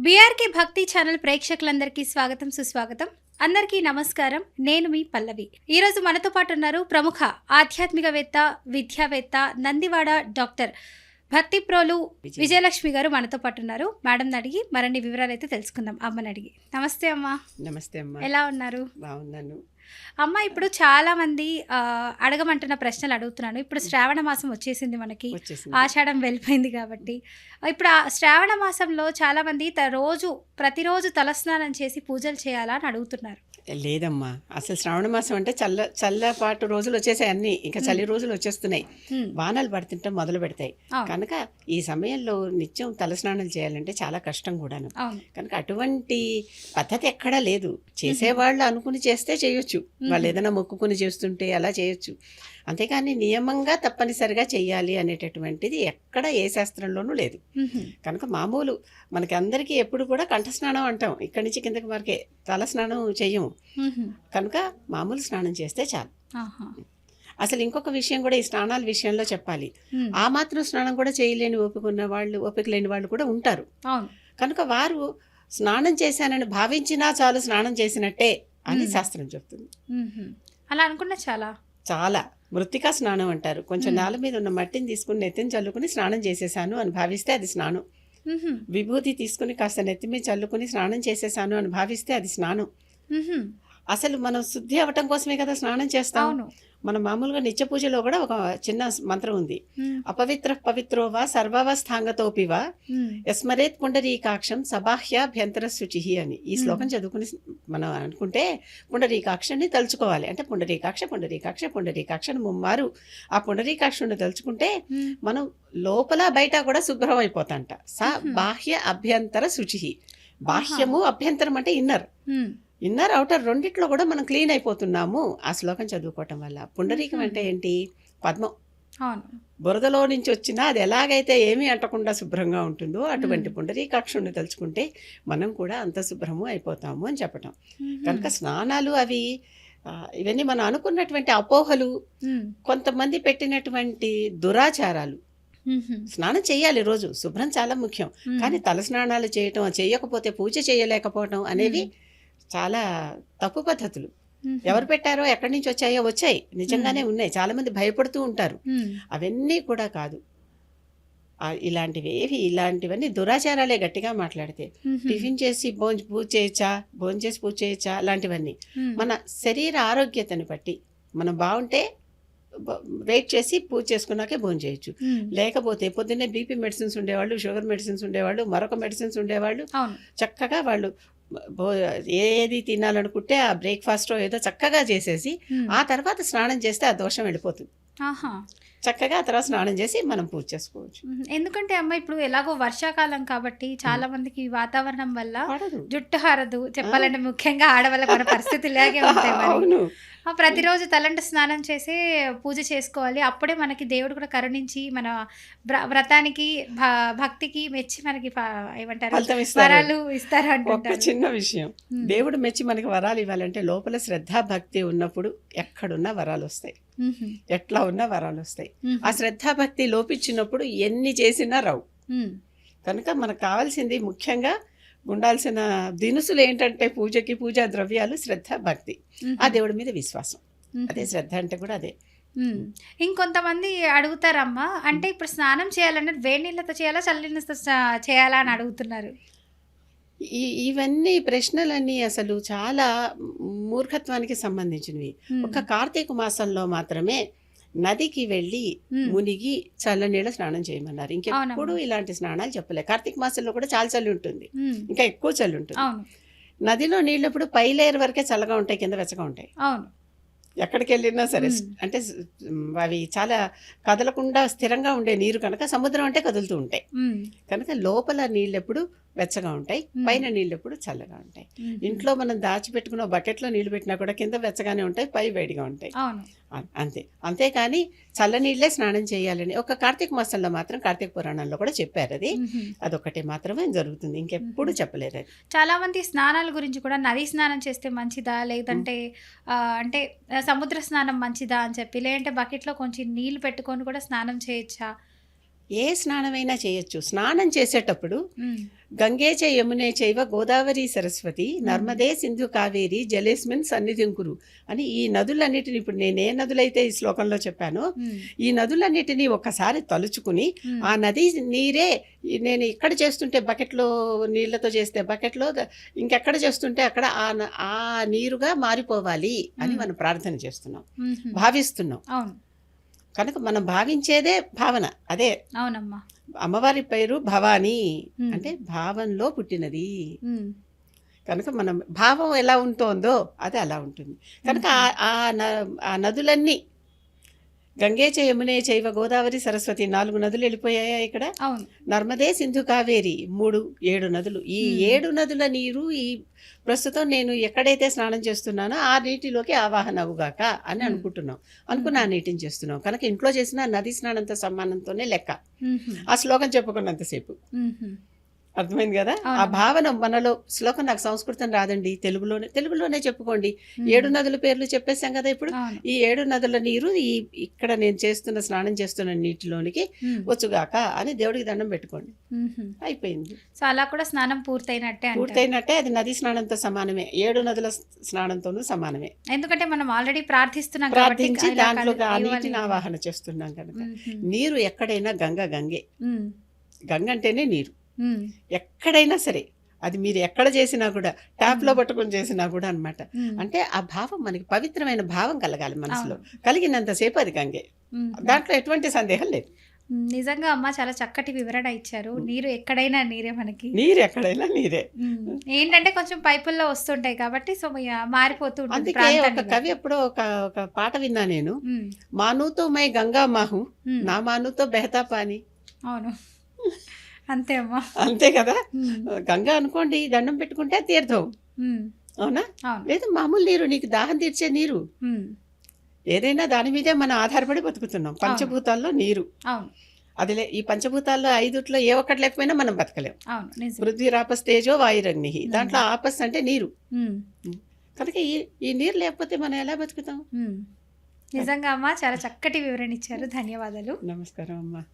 BRK భక్తి channel ప్రేక్షకులందరికీ స్వాగతం సుస్వాగతం. అందరికీ నమస్కారం. నేను మీ పల్లవి. ఈరోజు మనతో పాటు ఉన్నారు ప్రముఖ ఆధ్యాత్మికవేత్త విద్యావేత్త నందివాడ డాక్టర్ భక్తి ప్రోలు విజయలక్ష్మి గారు మనతో పాటు ఉన్నారు మేడం అడిగి మరిన్ని వివరాలు అయితే తెలుసుకుందాం. అమ్మని అడిగి. నమస్తే అమ్మ. నమస్తే అమ్మా. ఎలా ఉన్నారు? బాగున్నాను. అమ్మ ఇప్పుడు చాలా మంది అడగమంటున్న ప్రశ్నలు అడుగుతున్నాను ఇప్పుడు శ్రావణ మాసం వచ్చేసింది మనకి. ఆషాఢం వెళ్ళిపోయింది కాబట్టి. ఇప్పుడు ఆ శ్రావణ మాసంలో చాలా మంది రోజు ప్రతిరోజు తలస్నానం చేసి పూజలు చేయాలా అని అడుగుతున్నారు. లేదమ్మా. అసలు శ్రావణ మాసం అంటే చల్ల చల్లపాటు రోజులు వచ్చేసాయి అన్ని. ఇంకా చలి రోజులు వచ్చేస్తున్నాయి. వానలు పడుతుంటే మొదలు పెడతాయి. కనుక ఈ సమయంలో నిత్యం తలస్నానం చేయాలంటే చాలా కష్టం కూడాను. కనుక అటువంటి పద్ధతి ఎక్కడా లేదు. చేసేవాళ్ళు అనుకుని చేస్తే చేయొచ్చు. వాళ్ళు ఏదైనా మొక్కుకుని చేస్తుంటే అలా చేయొచ్చు. అంతేకాని నియమంగా తప్పనిసరిగా చెయ్యాలి అనేటటువంటిది ఎక్కడ ఏ శాస్త్రంలోనూ లేదు. కనుక మామూలు మనకి అందరికీ ఎప్పుడు కూడా కంఠస్నానం అంటాం. ఇక్కడి నుంచి కిందకి వరకే తల స్నానం చెయ్యము. మ్మ్. కనుక మామూలు స్నానం చేస్తే చాలు. అసలు ఇంకొక విషయం కూడా ఈ స్నానాల విషయంలో చెప్పాలి. ఆ మాత్రం స్నానం కూడా చేయలేని ఓపిక ఉన్న వాళ్ళు ఓపిక లేని వాళ్ళు కూడా ఉంటారు. కనుక వారు స్నానం చేశానని భావించినా చాలు స్నానం చేసినట్టే. అని. శాస్త్రం చెప్తుంది. అలా అనుకున్నా చాలా చాలా మృతికా స్నానం అంటారు కొంచెం. నేల మీద ఉన్న మట్టిని తీసుకుని నెత్తిని చల్లుకుని స్నానం చేసేసాను అని భావిస్తే అది స్నానం. విభూతి తీసుకుని కాస్త నెత్తి మీద చల్లుకుని స్నానం చేసేసాను అని భావిస్తే అది స్నానం. అసలు మనం శుద్ధి అవ్వటం కోసమే కదా స్నానం చేస్తాం. మన మామూలుగా నిత్య పూజలో కూడా ఒక చిన్న మంత్రం ఉంది. అపవిత్ర పవిత్రో వా సర్వవస్థాంగతోపి వా మ్మ్. యస్మరేత్ పుండరీకాక్షం సబాహ్యాభ్యంతర శుచి అని. ఈ శ్లోకం చదువుకుని మనం అనుకుంటే పుండరీకాక్షని తలుచుకోవాలి. అంటే పుండరీకాక్ష పుండరీకాక్ష పుండరీకాక్ష అని ముమ్మారు. ఆ పుండరీకాక్షుని తలుచుకుంటే. మనం లోపల బయట కూడా శుభ్రం అయిపోతాంట స. బాహ్య అభ్యంతర శుచి. బాహ్యము అభ్యంతరం అంటే ఇన్నర్. ఇన్నర్ అవుటర్ రెండిట్లో కూడా మనం క్లీన్ అయిపోతున్నాము ఆ శ్లోకం చదువుకోవటం వల్ల పుండరీకం. అంటే ఏంటి పద్మం బురదలో నుంచి వచ్చినా అది ఎలాగైతే ఏమీ అంటకుండా శుభ్రంగా ఉంటుందో అటువంటి మ్మ్. పుండరీకాక్షుని తలుచుకుంటే మనం కూడా అంత శుభ్రము అయిపోతాము అని చెప్పటం. కనుక స్నానాలు అవి ఇవన్నీ మనం అనుకున్నటువంటి అపోహలు. కొంతమంది పెట్టినటువంటి దురాచారాలు. స్నానం చేయాలి రోజు శుభ్రం చాలా ముఖ్యం. కానీ తల స్నానాలు చేయటం చేయకపోతే పూజ చేయలేకపోవటం అనేవి చాలా తప్పు పద్ధతులు. ఎవరు పెట్టారో ఎక్కడి నుంచి వచ్చాయో వచ్చాయి. నిజంగానే ఉన్నాయి. చాలా మంది భయపడుతూ ఉంటారు. అవన్నీ కూడా కాదు. ఇలాంటివి ఏవి? ఇలాంటివన్నీ దురాచారాలే గట్టిగా మాట్లాడితే. టిఫిన్ చేసి భోజ పూజ చేయొచ్చా? భోజనం చేసి పూజ చేయొచ్చా? అలాంటివన్నీ. మన శరీర ఆరోగ్యతని బట్టి మనం బాగుంటే వెయిట్ చేసి పూజ చేసుకున్నాకే భోజనం చేయొచ్చు. లేకపోతే పొద్దున్నే బీపీ మెడిసిన్స్ ఉండేవాళ్ళు షుగర్ మెడిసిన్స్ ఉండేవాళ్ళు మరొక మెడిసిన్స్ ఉండేవాళ్ళు. చక్కగా వాళ్ళు భో ఏది తినాలనుకుంటే ఆ బ్రేక్ఫాస్టో ఏదో చక్కగా చేసేసి. ఆ తర్వాత స్నానం చేస్తే ఆ దోషం వెళ్ళిపోతుంది. ఆహా. చక్కగా ఆ తర్వాత స్నానం చేసి మనం పూజ చేసుకోవచ్చు. ఎందుకంటే అమ్మ ఇప్పుడు ఎలాగో వర్షాకాలం కాబట్టి చాలా మందికి వాతావరణం వల్ల జుట్టు హారదు చెప్పాలంటే ముఖ్యంగా ఆడవాళ్ళకి మన పరిస్థితి ఇలాగే ఉంటాయి అవును. ప్రతిరోజు తలంట స్నానం చేసి పూజ చేసుకోవాలి అప్పుడే మనకి దేవుడు కూడా కరుణించి మన వ్ర- వ్రతానికి భక్తికి మెచ్చి మనకి ఏమంటారు వరాలు ఇస్తారు చిన్న విషయం. దేవుడు మెచ్చి మనకి వరాలు ఇవ్వాలంటే లోపల శ్రద్ధ భక్తి ఉన్నప్పుడు ఎక్కడున్నా వరాలు వస్తాయి. ఎట్లా ఉన్నా వరాలు వస్తాయి. ఆ శ్రద్ధ భక్తి లోపించినప్పుడు ఎన్ని చేసినా రావు. కనుక మనకు కావాల్సింది ముఖ్యంగా ఉండాల్సిన దినుసులు ఏంటంటే పూజకి పూజా ద్రవ్యాలు శ్రద్ధ భక్తి. ఆ దేవుడి మీద విశ్వాసం. అదే శ్రద్ధ అంటే కూడా అదే. ఇంకొంతమంది అడుగుతారమ్మా అంటే ఇప్పుడు స్నానం చేయాలంటే వేడి నీళ్ళతో చేయాలా చల్లి నీళ్ళతో చేయాలా అని అడుగుతున్నారు ఈ ఇవన్నీ ప్రశ్నలన్నీ అసలు చాలా మూర్ఖత్వానికి సంబంధించినవి. ఒక కార్తీక మాసంలో మాత్రమే నదికి వెళ్ళి. మునిగి చల్లనీళ్ళ స్నానం చేయమన్నారు ఇంకెప్పుడు. ఇలాంటి స్నానాలు చెప్పలే కార్తీక మాసంలో కూడా చాలా చల్లి ఉంటుంది. ఇంకా ఎక్కువ చల్లి ఉంటుంది నదిలో నీళ్ళు ఇప్పుడు పై లేయర్ వరకే చల్లగా ఉంటాయి కింద వెచ్చగా ఉంటాయి అవును ఎక్కడికి వెళ్ళినా సరే. అంటే అవి చాలా కదలకుండా స్థిరంగా ఉండే నీరు కనుక సముద్రం అంటే కదులుతూ ఉంటాయి. కనుక లోపల నీళ్ళు ఎప్పుడు వెచ్చగా ఉంటాయి. పైన నీళ్ళు ఎప్పుడు చల్లగా ఉంటాయి. ఇంట్లో మనం దాచిపెట్టుకున్న బకెట్లో నీళ్ళు పెట్టినా కూడా కింద వెచ్చగానే ఉంటాయి పై వేడిగా ఉంటాయి. అంతే. అంతేకాని చల్లనీళ్ళే స్నానం చేయాలని ఒక కార్తీక మాసంలో మాత్రం కార్తీక పురాణంలో కూడా చెప్పారు అది. అదొకటే మాత్రమే జరుగుతుంది. ఇంకెప్పుడు. చెప్పలేరు అది. చాలా మంది స్నానాల గురించి కూడా నది స్నానం చేస్తే మంచిదా? లేదంటే అంటే సముద్ర స్నానం మంచిదా అని చెప్పి లేదంటే బకెట్లో కొంచెం నీళ్ళు పెట్టుకొని కూడా స్నానం చేయొచ్చా? ఏ స్నానమైనా చేయొచ్చు. స్నానం చేసేటప్పుడు ఉమ్, గంగే చ యమునే చైవ గోదావరి సరస్వతి నర్మదే సింధు కావేరి జలేస్మిన్ సన్నిధింకురు అని ఈ నదులన్నిటిని ఇప్పుడు నేను ఏ నదులైతే ఈ శ్లోకంలో చెప్పానో ఈ నదులన్నిటినీ ఒకసారి తలుచుకుని ఆ నది నీరే నేను ఇక్కడ చేస్తుంటే బకెట్లో నీళ్ళతో చేస్తే బకెట్లో ఇంకెక్కడ చేస్తుంటే అక్కడ ఆ ఆ నీరుగా మారిపోవాలి అని. మనం ప్రార్థన చేస్తున్నాం. భావిస్తున్నాం. కనుక మనం భావించేదే భావన. అదే అవునమ్మా. అమ్మవారి పేరు భవానీ. అంటే భావంలో పుట్టినది. కనుక మనం భావం ఎలా ఉంటుందో అది అలా ఉంటుంది. కనుక ఆ- ఆ న- ఆ నదులన్నీ గంగే చ యమునే చైవ గోదావరి సరస్వతి నాలుగు నదులు వెళ్ళిపోయాయా ఇక్కడ? నర్మదే సింధు కావేరి మూడు ఏడు నదులు. ఈ. ఏడు నదుల నీరు ఈ ప్రస్తుతం నేను ఎక్కడైతే స్నానం చేస్తున్నానో ఆ నీటిలోకి ఆవాహన అవుగాక అని. అనుకుంటున్నాం. అనుకుని ఆ నీటిని చేస్తున్నాం. కనుక ఇంట్లో చేసిన నది స్నానంతో సమానంతోనే లెక్క. ఆ శ్లోకం చెప్పుకున్నంతసేపు. అర్థమైంది కదా? ఆ. భావన మనలో శ్లోకం నాకు సంస్కృతం రాదండి తెలుగులోనే తెలుగులోనే చెప్పుకోండి. ఏడు నదుల పేర్లు చెప్పేశాం కదా ఇప్పుడు. ఈ ఏడు నదుల నీరు ఈ ఇక్కడ నేను చేస్తున్న స్నానం చేస్తున్న నీటిలోనికి వచ్చుగాక అని దేవుడికి దండం పెట్టుకోండి. అయిపోయింది. సో అలా కూడా స్నానం పూర్తయినట్టే పూర్తయినట్టే అది నది స్నానంతో సమానమే. ఏడు నదుల స్నానంతోనూ సమానమే. ఎందుకంటే మనం ఆల్రెడీ ప్రార్థిస్తున్నాం ప్రార్థించి దాంట్లో. నీటిని ఆవాహన చేస్తున్నాం కనుక. నీరు ఎక్కడైనా గంగ గంగే. గంగ అంటేనే నీరు. ఎక్కడైనా సరే అది మీరు ఎక్కడ చేసినా కూడా ట్యాప్లో మ్మ్. పట్టుకొని చేసినా కూడా అన్నమాట. ఉమ్, అంటే ఆ భావం మనకి పవిత్రమైన భావం కలగాలి మనసులో. కలిగినంతసేపు అది గంగే. దాంట్లో ఎటువంటి సందేహం లేదు. నిజంగా అమ్మ చాలా చక్కటి వివరణ ఇచ్చారు. నీరు ఎక్కడైనా నీరే మనకి. నీరు ఎక్కడైనా నీరే. ఏంటంటే కొంచెం పైపుల్లో వస్తుంటాయి కాబట్టి సో మారిపోతూ ఉంటుంది అందుకే ఒక కవి ఎప్పుడో ఒక ఒక పాట విన్నా నేను. మానుతో మై గంగా మాహు నా మానుతో బెహతా పాని. అవును. అంతే అమ్మా. అంతే కదా? గంగా అనుకోండి దండం పెట్టుకుంటే తీర్థం. అవునా? లేదు మామూలు నీరు నీకు దాహం తీర్చే నీరు. ఏదైనా దాని మీదే మనం ఆధారపడి బతుకుతున్నాం. పంచభూతాల్లో నీరు. అది ఈ పంచభూతాల్లో ఐదుట్లో ఏ ఒక్కటి లేకపోయినా మనం బతకలేం. పృథ్వీ రాపస్ తేజో వాయురగ్ని దాంట్లో ఆపస్ అంటే నీరు. కనుక ఈ ఈ నీరు లేకపోతే మనం ఎలా బతుకుతాం. నిజంగా అమ్మ చాలా చక్కటి వివరణ ఇచ్చారు. ధన్యవాదాలు. నమస్కారం అమ్మా.